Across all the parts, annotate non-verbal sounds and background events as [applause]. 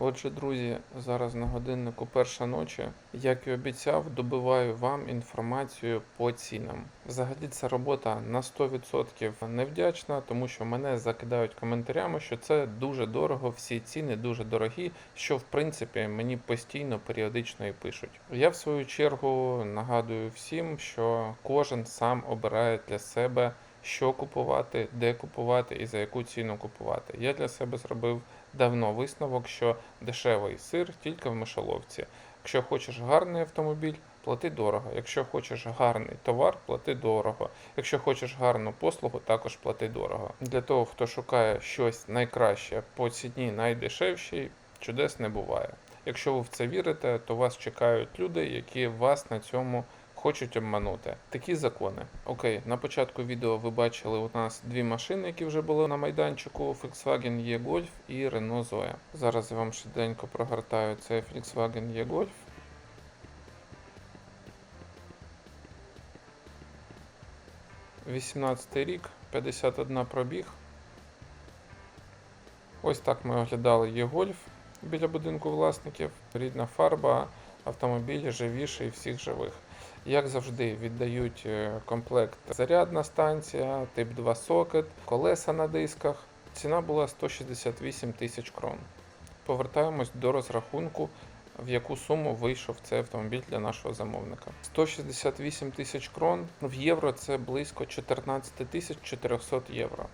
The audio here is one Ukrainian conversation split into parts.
Отже, друзі, зараз на годиннику перша ночі. Як і обіцяв, добиваю вам інформацію по цінам. Взагалі, ця робота на 100% невдячна, тому що мене закидають коментарями, що це дуже дорого, всі ціни дуже дорогі, що в принципі мені постійно періодично і пишуть. Я в свою чергу нагадую всім, що кожен сам обирає для себе. Що купувати, де купувати і за яку ціну купувати. Я для себе зробив давно висновок, що дешевий сир тільки в мишоловці. Якщо хочеш гарний автомобіль, плати дорого. Якщо хочеш гарний товар, плати дорого. Якщо хочеш гарну послугу, також плати дорого. Для того, хто шукає щось найкраще по ціні найдешевшій, чудес не буває. Якщо ви в це вірите, то вас чекають люди, які вас на цьому хочуть обманути. Такі закони. Окей, на початку відео ви бачили у нас дві машини, які вже були на майданчику: Volkswagen E-Golf і Renault Zoe. Зараз я вам швиденько прогортаю цей Volkswagen E-Golf. Вісімнадцятий рік, 51 пробіг. Ось так ми оглядали Є-Гольф біля будинку власників. Рідна фарба, автомобіль живіший всіх живих. Як завжди, віддають е, комплект зарядна станція, тип 2 сокет, колеса на дисках. Ціна була 168 тисяч крон. Повертаємось до розрахунку, в яку суму вийшов цей автомобіль для нашого замовника. 168 тисяч крон в євро це близько 14 тисяч 400 євро.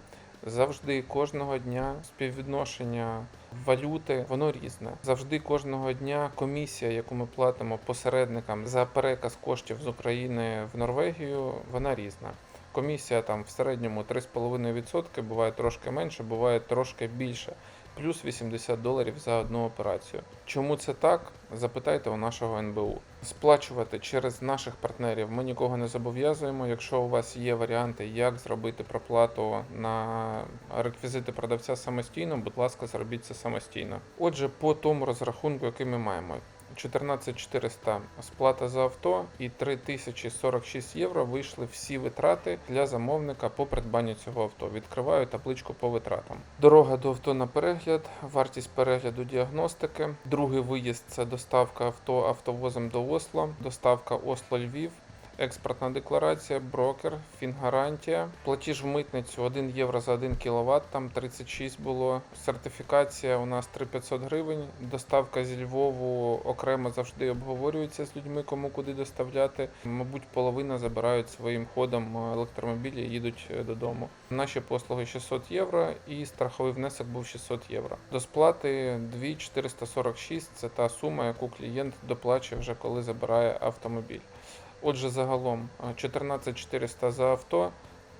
Завжди кожного дня співвідношення валюти воно різне. Завжди кожного дня комісія, яку ми платимо посередникам за переказ коштів з України в Норвегію, вона різна. Комісія там в середньому 3,5%, буває трошки менше, буває трошки більше. Плюс 80 доларів за одну операцію. Чому це так? Запитайте у нашого НБУ. Сплачувати через наших партнерів ми нікого не зобов'язуємо. Якщо у вас є варіанти, як зробити проплату на реквізити продавця самостійно, будь ласка, зробіть це самостійно. Отже, по тому розрахунку, який ми маємо. 14400 сплата за авто і 3046 євро вийшли всі витрати для замовника по придбанню цього авто. Відкриваю табличку по витратам. Дорога до авто на перегляд, вартість перегляду діагностики. Другий виїзд це доставка авто автовозом до Осло, доставка Осло-Львів. Експортна декларація, брокер, фінгарантія, платіж в митницю 1 євро за 1 кВт, там 36 було. Сертифікація у нас 3500 гривень. Доставка зі Львову окремо завжди обговорюється з людьми, кому куди доставляти. Мабуть, половина забирають своїм ходом електромобілі і їдуть е, додому. Наші послуги 600 євро і страховий внесок був 600 євро. До сплати 2446 – це та сума, яку клієнт доплачує вже коли забирає автомобіль. Отже, загалом 14400 за авто,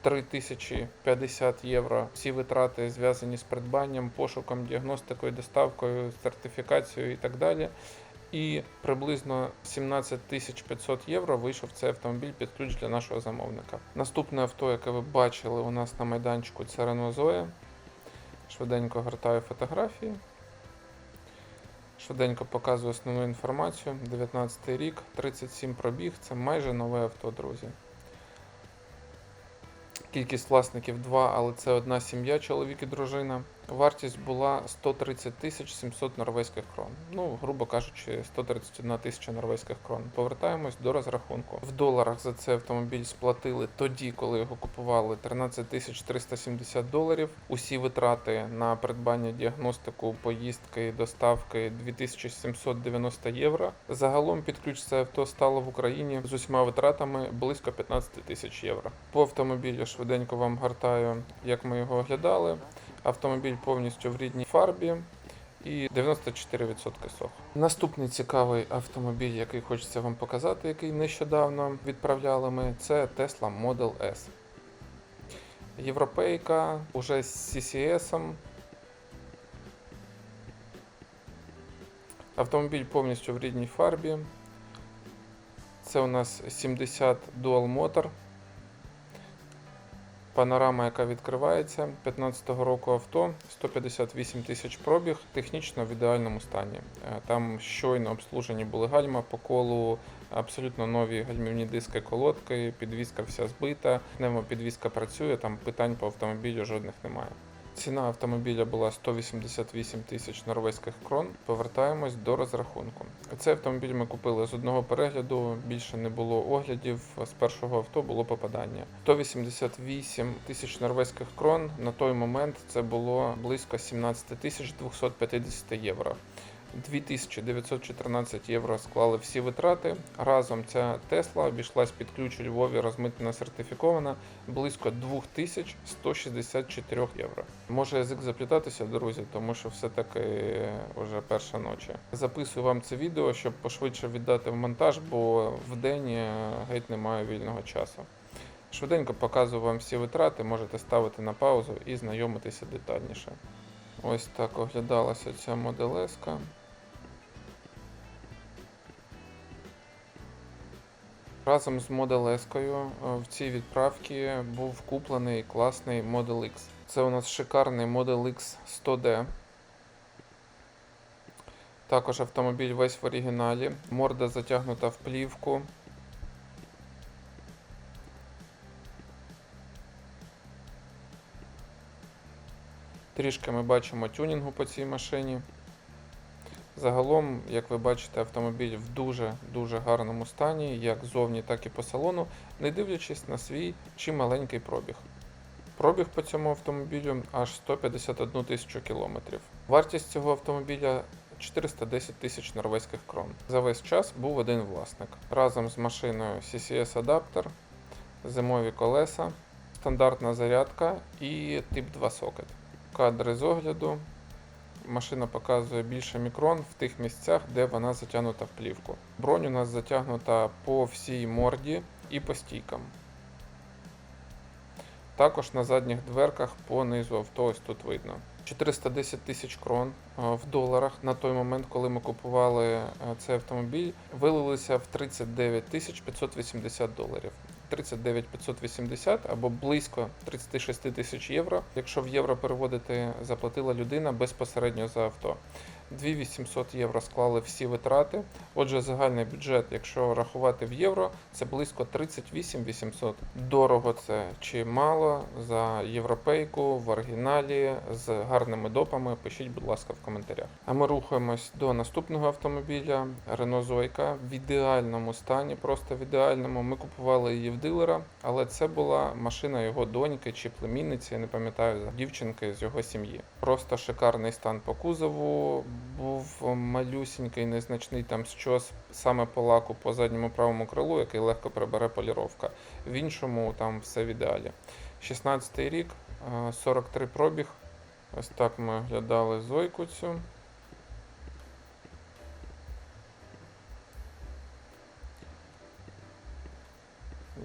3050 євро. Всі витрати зв'язані з придбанням, пошуком, діагностикою, доставкою, сертифікацією і так далі. І приблизно 17500 євро вийшов цей автомобіль під ключ для нашого замовника. Наступне авто, яке ви бачили у нас на майданчику, це Renault Zoe. Швиденько гортаю фотографії. Швиденько показую основну інформацію. 19 рік, 37 пробіг, це майже нове авто, друзі. Кількість власників 2, але це одна сім'я, чоловік і дружина. Вартість була 130 тисяч 700 норвезьких крон. Ну, грубо кажучи, 131 тисяча норвезьких крон. Повертаємось до розрахунку. В доларах за цей автомобіль сплатили тоді, коли його купували 13 тисяч 370 доларів. Усі витрати на придбання діагностику, поїздки, доставки 2790 євро. Загалом під ключ це авто стало в Україні з усіма витратами близько 15 тисяч євро. По автомобілю швиденько вам гортаю, як ми його оглядали. Автомобіль повністю в рідній фарбі і 94% сох. Наступний цікавий автомобіль, який хочеться вам показати, який нещодавно відправляли ми, це Tesla Model S. Європейка уже з CCS. Автомобіль повністю в рідній фарбі. Це у нас 70 Dual Motor. Панорама, яка відкривається 15-го року авто, 158 тисяч пробіг, технічно в ідеальному стані. Е, Там щойно обслужені були гальма по колу, абсолютно нові гальмівні диски колодки, підвізка вся збита, пневмопідвізка працює, там питань по автомобілю жодних немає. Ціна автомобіля була 188 тисяч норвезьких крон. Повертаємось до розрахунку. Цей автомобіль ми купили з одного перегляду, більше не було оглядів. З першого авто було попадання. 188 тисяч норвезьких крон. На той момент це було близько 17 тисяч 250 євро. 2914 євро склали всі витрати. Разом ця Тесла обійшлась під ключ у Львові, розмитнена сертифікована близько 2164 євро. Може язик заплітатися, друзі, тому що все-таки вже перша ночі. Записую вам це відео, щоб пошвидше віддати в монтаж, бо в день е, геть немає вільного часу. Швиденько показую вам всі витрати, можете ставити на паузу і знайомитися детальніше. Ось так оглядалася ця моделеска. Разом з Model S в цій відправці був куплений класний Model X. Це у нас шикарний Model X 100D. Також автомобіль весь в оригіналі. Морда затягнута в плівку. Трішки ми бачимо тюнінгу по цій машині. Загалом, як ви бачите, автомобіль в дуже-дуже гарному стані, як ззовні, так і по салону, не дивлячись на свій чи маленький пробіг. Пробіг по цьому автомобілю аж 151 тисячу кілометрів. Вартість цього автомобіля 410 тисяч норвезьких крон. За весь час був один власник. Разом з машиною CCS адаптер, зимові колеса, стандартна зарядка і тип 2 сокет. Кадри з огляду. Машина показує більше мікрон в тих місцях, де вона затягнута в плівку. Бронь у нас затягнута по всій морді і по стійкам. Також на задніх дверках по низу авто ось тут видно. 410 тисяч крон е, в доларах на той момент, коли ми купували е, цей автомобіль, вилилися в 39 тисяч 580 доларів. 39 580 або близько 36 тисяч євро. Якщо в євро переводити, заплатила людина безпосередньо за авто. 2800 євро склали всі витрати. Отже, загальний бюджет, якщо рахувати в євро, це близько 38 800. Дорого це чи мало за європейку в оригіналі з гарними допами. Пишіть, будь ласка, в коментарях. А ми рухаємось до наступного автомобіля Renault Zoe в ідеальному стані, просто в ідеальному. Ми купували її в дилера, але це була машина його доньки чи племінниці, я не пам'ятаю дівчинки з його сім'ї. Просто шикарний стан по кузову був малюсінький, незначний там щось саме по лаку по задньому правому крилу, який легко прибере поліровка. В іншому там все в ідеалі. 16 й рік, 43 пробіг. Ось так ми оглядали зойку цю.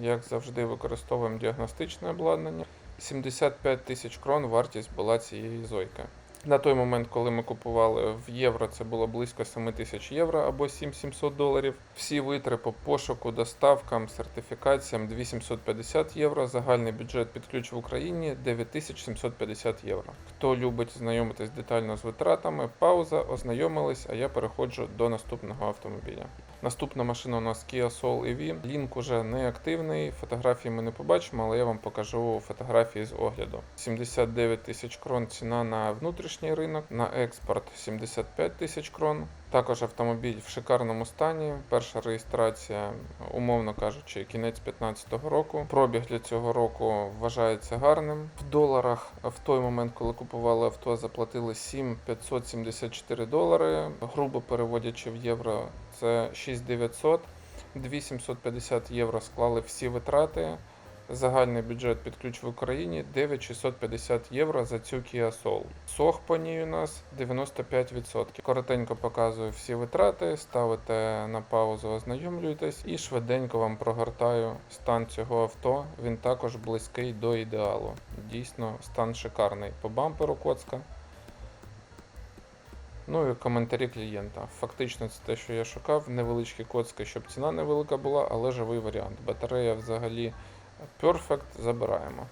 Як завжди, використовуємо діагностичне обладнання. 75 тисяч крон вартість була цієї зойки. На той момент, коли ми купували в євро, це було близько 7 тисяч євро або 7700 доларів. Всі витри по пошуку, доставкам, сертифікаціям 2750 євро. Загальний бюджет під ключ в Україні 9750 євро. Хто любить знайомитись детально з витратами, пауза, ознайомились, а я переходжу до наступного автомобіля. Наступна машина у нас Kia Soul EV. Лінк уже не активний. Фотографії ми не побачимо, але я вам покажу фотографії з огляду. 79 тисяч крон ціна на внутрішній ринок, на експорт 75 тисяч крон. Також автомобіль в шикарному стані. Перша реєстрація, умовно кажучи, кінець 2015 року. Пробіг для цього року вважається гарним. В доларах в той момент, коли купували авто, заплатили 7,574 долари. Грубо переводячи в євро, це 6900. 2750 євро склали всі витрати. Загальний бюджет під ключ в Україні 9650 євро за цю Kia Soul. Сох по ній у нас 95%. Коротенько показую всі витрати, ставите на паузу, ознайомлюєтесь і швиденько вам прогортаю стан цього авто. Він також близький до ідеалу. Дійсно, стан шикарний. По бамперу коцка. Ну і коментарі клієнта. Фактично це те, що я шукав. Невеличкі коцки, щоб ціна невелика була, але живий варіант. Батарея взагалі. Perfect забираємо.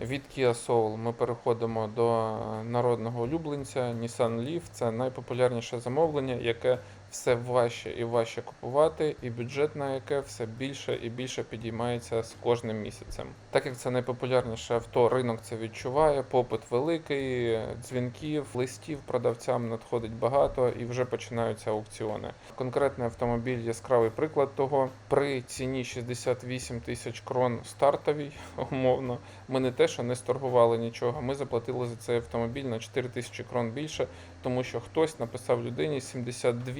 Від Kia Soul ми переходимо до народного улюбленця Nissan Leaf. Це найпопулярніше замовлення, яке все важче і важче купувати, і бюджет на яке все більше і більше підіймається з кожним місяцем. Так як це найпопулярніше авто, ринок це відчуває, попит великий, дзвінків, листів продавцям надходить багато і вже починаються аукціони. Конкретний автомобіль яскравий приклад того. При ціні 68 тисяч крон стартовій, [laughs] умовно, ми не те, що не сторгували нічого. Ми заплатили за цей автомобіль на 4 тисячі крон більше, тому що хтось написав людині 72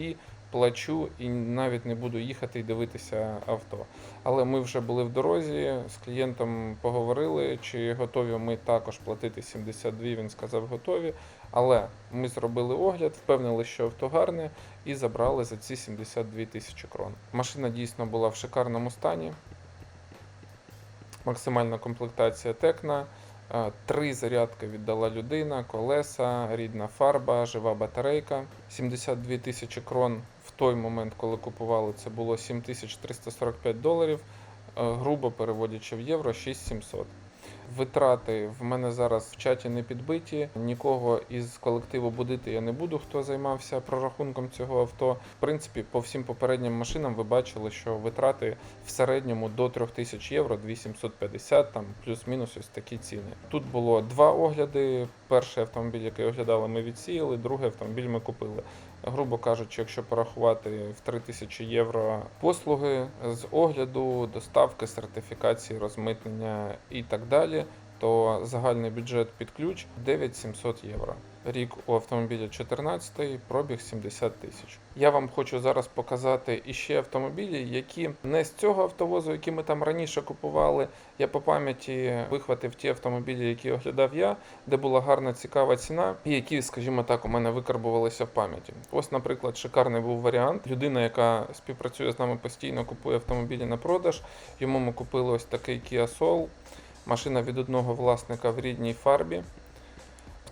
плачу і навіть не буду їхати і дивитися авто. Але ми вже були в дорозі, з клієнтом поговорили, чи готові ми також платити 72, він сказав готові. Але ми зробили огляд, впевнили, що авто гарне, і забрали за ці 72 тисячі крон. Машина дійсно була в шикарному стані. Максимальна комплектація текна. Три зарядки віддала людина, колеса, рідна фарба, жива батарейка. 72 тисячі крон в той момент, коли купували, це було 7345 доларів. Е, Грубо переводячи в євро 6700. Витрати в мене зараз в чаті не підбиті. Нікого із колективу будити я не буду, хто займався прорахунком цього авто. В принципі, по всім попереднім машинам ви бачили, що витрати в середньому до 3000 євро, 2750, там плюс-мінус ось такі ціни. Тут було два огляди. Перший автомобіль, який оглядали, ми відсіяли, другий автомобіль ми купили. Грубо кажучи, якщо порахувати в 3000 євро послуги з огляду, доставки, сертифікації, розмитнення і так далі, то загальний бюджет під ключ 9700 євро. Рік у автомобіля 14, пробіг 70 тисяч. Я вам хочу зараз показати іще автомобілі, які не з цього автовозу, які ми там раніше купували. Я по пам'яті вихватив ті автомобілі, які оглядав я, де була гарна цікава ціна, і які, скажімо так, у мене викарбувалися в пам'яті. Ось, наприклад, шикарний був варіант. Людина, яка співпрацює з нами постійно, купує автомобілі на продаж. Йому ми купили ось такий Kia Soul. Машина від одного власника в рідній фарбі.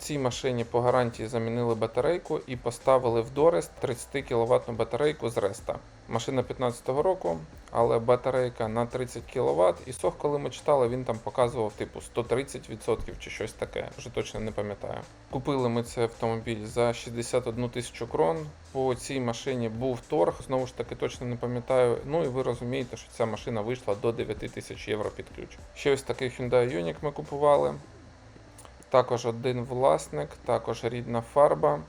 Цій машині по гарантії замінили батарейку і поставили в Дорест 30 кВт батарейку з Реста. Машина 15-го року, але батарейка на 30 кВт. І сох, коли ми читали, він там показував типу 130% чи щось таке. Вже точно не пам'ятаю. Купили ми цей автомобіль за 61 тисячу крон. По цій машині був торг, знову ж таки точно не пам'ятаю. Ну і ви розумієте, що ця машина вийшла до 9 тисяч євро під ключ. Ще ось такий Hyundai Ioniq ми купували. Також один власник, також рідна фарба.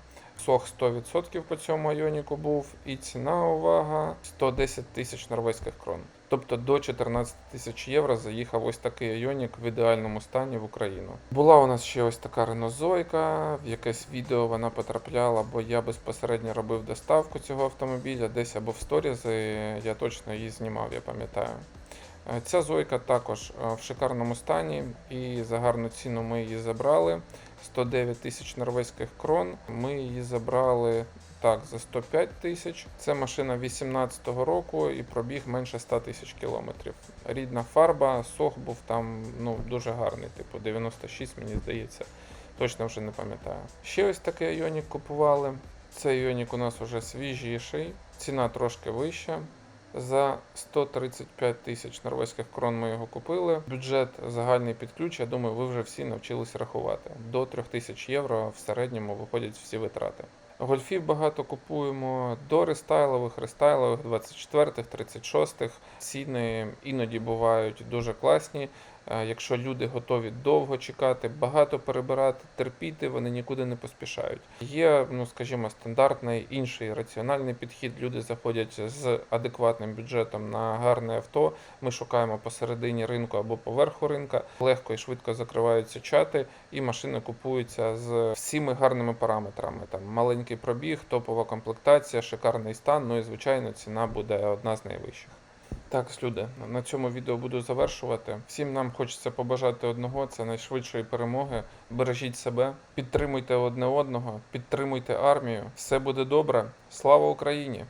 Сох 100% по цьому айоніку був. І ціна, увага, 110 тисяч норвезьких крон. Тобто до 14 тисяч євро заїхав ось такий айонік в ідеальному стані в Україну. Була у нас ще ось така ренозойка, в якесь відео вона потрапляла, бо я безпосередньо робив доставку цього автомобіля, десь або в сторізи, я точно її знімав, я пам'ятаю. Е, Ця зойка також е, в шикарному стані і за гарну ціну ми її забрали. 109 тисяч норвезьких крон. Ми її забрали так за 105 тисяч. Це машина 18-го року і пробіг менше 100 тисяч кілометрів. Рідна фарба, сох був там ну, дуже гарний, типу 96, мені здається. Точно вже не пам'ятаю. Ще ось такий айонік купували. Цей айонік у нас вже свіжіший, ціна трошки вища. За 135 тисяч норвезьких крон ми його купили. Бюджет загальний під ключ, я думаю, ви вже всі навчились рахувати. До 3000 євро в середньому виходять всі витрати. Гольфів багато купуємо до рестайлових, рестайлових 24-х, 36-х. Ціни іноді бувають дуже класні. Е, Якщо люди готові довго чекати, багато перебирати, терпіти, вони нікуди не поспішають. Є, ну скажімо, стандартний інший раціональний підхід. Люди заходять з адекватним бюджетом на гарне авто. Ми шукаємо посередині ринку або поверху ринка. Легко і швидко закриваються чати, і машини купуються з всіми гарними параметрами. Там маленький пробіг, топова комплектація, шикарний стан. Ну і звичайно, ціна буде одна з найвищих. Так, люди, на цьому відео буду завершувати. Всім нам хочеться побажати одного: це найшвидшої перемоги. Бережіть себе, підтримуйте одне одного, підтримуйте армію. Все буде добре. Слава Україні!